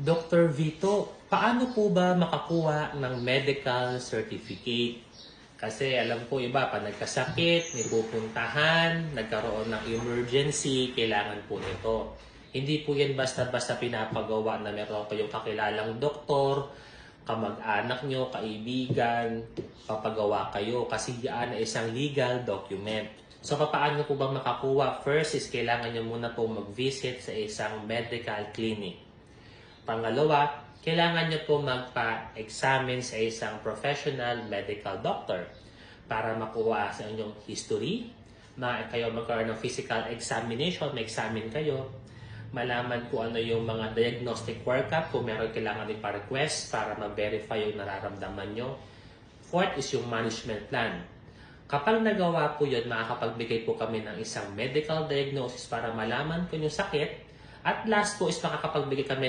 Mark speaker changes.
Speaker 1: Dr. Vito, paano po ba makakuha ng medical certificate? Kasi alam ko iba, pa nagkasakit, may pupuntahan, nagkaroon ng emergency, kailangan po nito. Hindi po yan basta-basta pinapagawa na meron kayong kakilalang doktor, kamag-anak nyo, kaibigan, papagawa kayo kasi yan ay isang legal document. So, paano po ba makakuha? First is kailangan nyo muna po mag-visit sa isang medical clinic. Pangalawa, kailangan nyo po magpa-examine sa isang professional medical doctor para makuha sa inyong history, na kayo magkaroon ng physical examination, may-examine kayo, malaman kung ano yung mga diagnostic workup, kung meron kailangan ipa-request para ma-verify yung nararamdaman nyo. Fourth is yung management plan. Kapag nagawa po yun, makakapagbigay po kami ng isang medical diagnosis para malaman kung yung sakit. At last po is makakapagbigay kami